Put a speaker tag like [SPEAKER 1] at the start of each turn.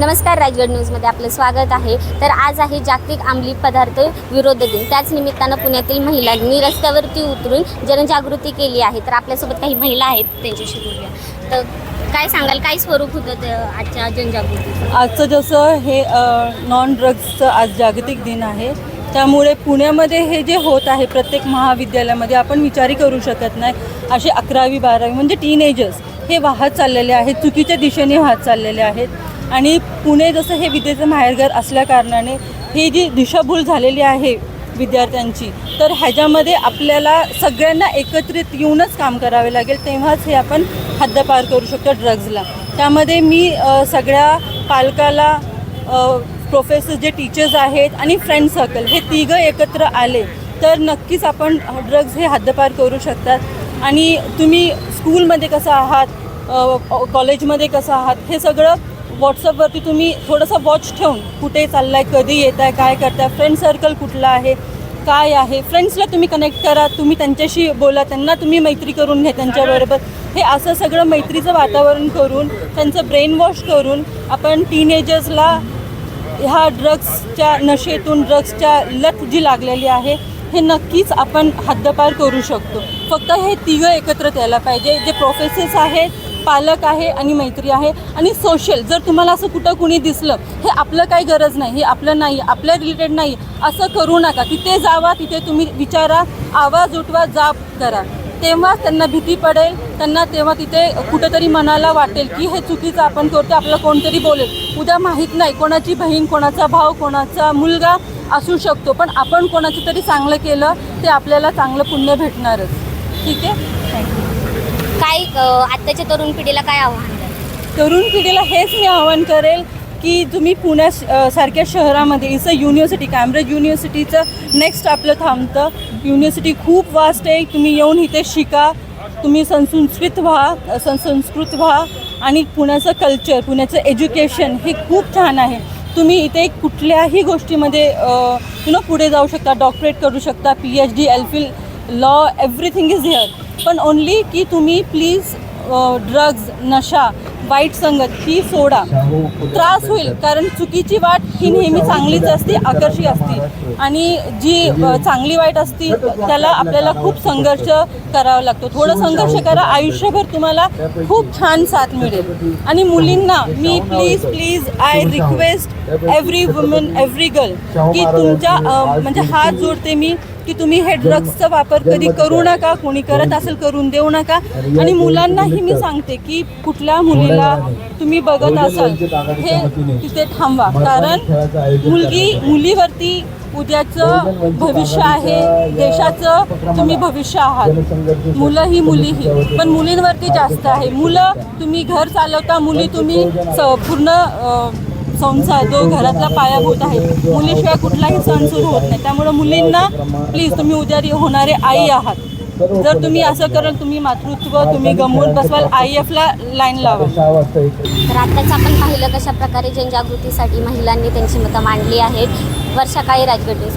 [SPEAKER 1] नमस्कार राजगड न्यूजमध्ये आपलं स्वागत आहे. तर आज आहे जागतिक अंमली पदार्थ विरोध दिन. त्याच निमित्तानं पुण्यातील महिलांनी रस्त्यावरती उतरून जनजागृती केली आहे. तर आपल्यासोबत काही महिला आहेत त्यांच्याशी बोलूया. तर काय सांगाल काय स्वरूप होतं आजच्या जनजागृती
[SPEAKER 2] आजचं जसं हे नॉन ड्रग्सचं आज जागतिक दिन आहे. त्यामुळे पुण्यामध्ये हे जे होत आहे प्रत्येक महाविद्यालयामध्ये आपण विचारही करू शकत नाही. असे अकरावी बारावी म्हणजे टीनेजर्स हे वाहत चाललेले आहेत चुकीच्या दिशेने वाहत चाललेले आहेत. आणि पुणे जसं हे विद्येचं माहेरघर असल्याकारणाने ही जी दिशाभूल झालेली आहे विद्यार्थ्यांची तर ह्याच्यामध्ये आपल्याला सगळ्यांना एकत्रित येऊनच काम करावे लागेल. तेव्हाच हे आपण हद्दपार करू शकतो ड्रग्जला. त्यामध्ये मी सगळ्या पालकाला प्रोफेसर जे टीचर्स आहेत आणि फ्रेंड सर्कल हे तिघं एकत्र आले तर नक्कीच आपण ड्रग्ज हे हद्दपार करू शकतात. आणि तुम्ही स्कूलमध्ये कसं आहात कॉलेजमध्ये कसं आहात हे सगळं व्हॉट्सअपवरती तुम्ही थोडंसं वॉच ठेवून कुठे चाललाय कधी येत आहे काय करताय फ्रेंड सर्कल कुठलं आहे काय आहे फ्रेंड्सला तुम्ही कनेक्ट करा तुम्ही त्यांच्याशी बोला त्यांना तुम्ही मैत्री करून घ्या त्यांच्याबरोबर हे असं सगळं मैत्रीचं वातावरण करून त्यांचं ब्रेन वॉश करून आपण टीनेजर्सला ह्या ड्रग्सच्या नशेतून ड्रग्सच्या लत जी लागलेली आहे हे नक्कीच आपण हद्दपार करू शकतो. फक्त हे तिघं एकत्र यायला पाहिजे. जे प्रोफेसर्स आहेत पालक आहे आणि मैत्री आहे आणि सोशल जर तुम्हाला असं कुठं कुणी दिसलं हे आपलं काही गरज नाही हे आपलं नाही आपल्या रिलेटेड नाही असं करू नका. तिथे जावा तिथे तुम्ही विचारा आवाज उठवा जाप करा. तेव्हा त्यांना भीती पडेल त्यांना तेव्हा तिथे कुठंतरी मनाला वाटेल की हे चुकीचं आपण करतो आपलं कोणतरी बोलेल. उद्या माहीत नाही कोणाची बहीण कोणाचा भाव कोणाचा मुलगा असू शकतो पण आपण कोणाचं तरी चांगलं केलं ते आपल्याला चांगलं पुण्य भेटणारच. ठीक आहे? थँक्यू
[SPEAKER 1] काय आत्ताच्या तरुण पिढीला काय आव्हान
[SPEAKER 2] तरुण पिढीला हेच मी आवाहन करेल की तुम्ही पुण्या सारख्या शहरामध्ये इथं युनिव्हर्सिटी कॅम्ब्रिज युनिव्हर्सिटीचं नेक्स्ट आपलं थांबतं. युनिव्हर्सिटी खूप वास्ट आहे तुम्ही येऊन इथे शिका तुम्ही संसंस्कृत व्हा संसंस्कृत व्हा आणि पुण्याचं कल्चर पुण्याचं एज्युकेशन हे खूप छान आहे. तुम्ही इथे कुठल्याही गोष्टीमध्ये यु नो पुढे जाऊ शकता डॉक्टरेट करू शकता P H D L phil law everything is here पण ओनली की तुम्ही प्लीज ड्रग्ज नशा वाईट संगत ही सोडा. त्रास होईल कारण चुकीची वाट ही नेहमी चांगलीच असते आकर्षी असते. आणि जी चांगली वाईट असते त्याला आपल्याला खूप संघर्ष करावा लागतो. थोडं संघर्ष करा आयुष्यभर तुम्हाला खूप छान साथ मिळेल. आणि मुलींना मी please please I request every woman every girl की तुमच्या म्हणजे हात जोडते मी की तुम्ही हे ड्रग्सचा वापर कधी करू नका कोणी करत असेल करून देऊ नका. आणि मुलांनाही मी सांगते की कुठल्या मुलीला तुम्ही बघत असाल हे तिथे थांबवा. कारण मुलगी मुलीवरती उद्याचं भविष्य आहे देशाचं तुम्ही भविष्य आहात. मुलं ही मुलीही पण मुलींवरती जास्त आहे. मुलं तुम्ही घर चालवता मुली तुम्ही पूर्ण संसार जो घरातला पायाभूत आहे मुलीशिवाय कुठलाही सण सुरू होत नाही. त्यामुळे मुलींना प्लीज तुम्ही उद्या होणारे आई आहात. जर तुम्ही असं कराल तुम्ही मातृत्व तुम्ही गमवून बसवाल आय एफला लाईन लावा.
[SPEAKER 1] तर आत्ताच आपण पाहिलं कशा प्रकारे जनजागृतीसाठी महिलांनी त्यांची मतं मांडली आहेत. वर्षा काळे राजगड न्यूज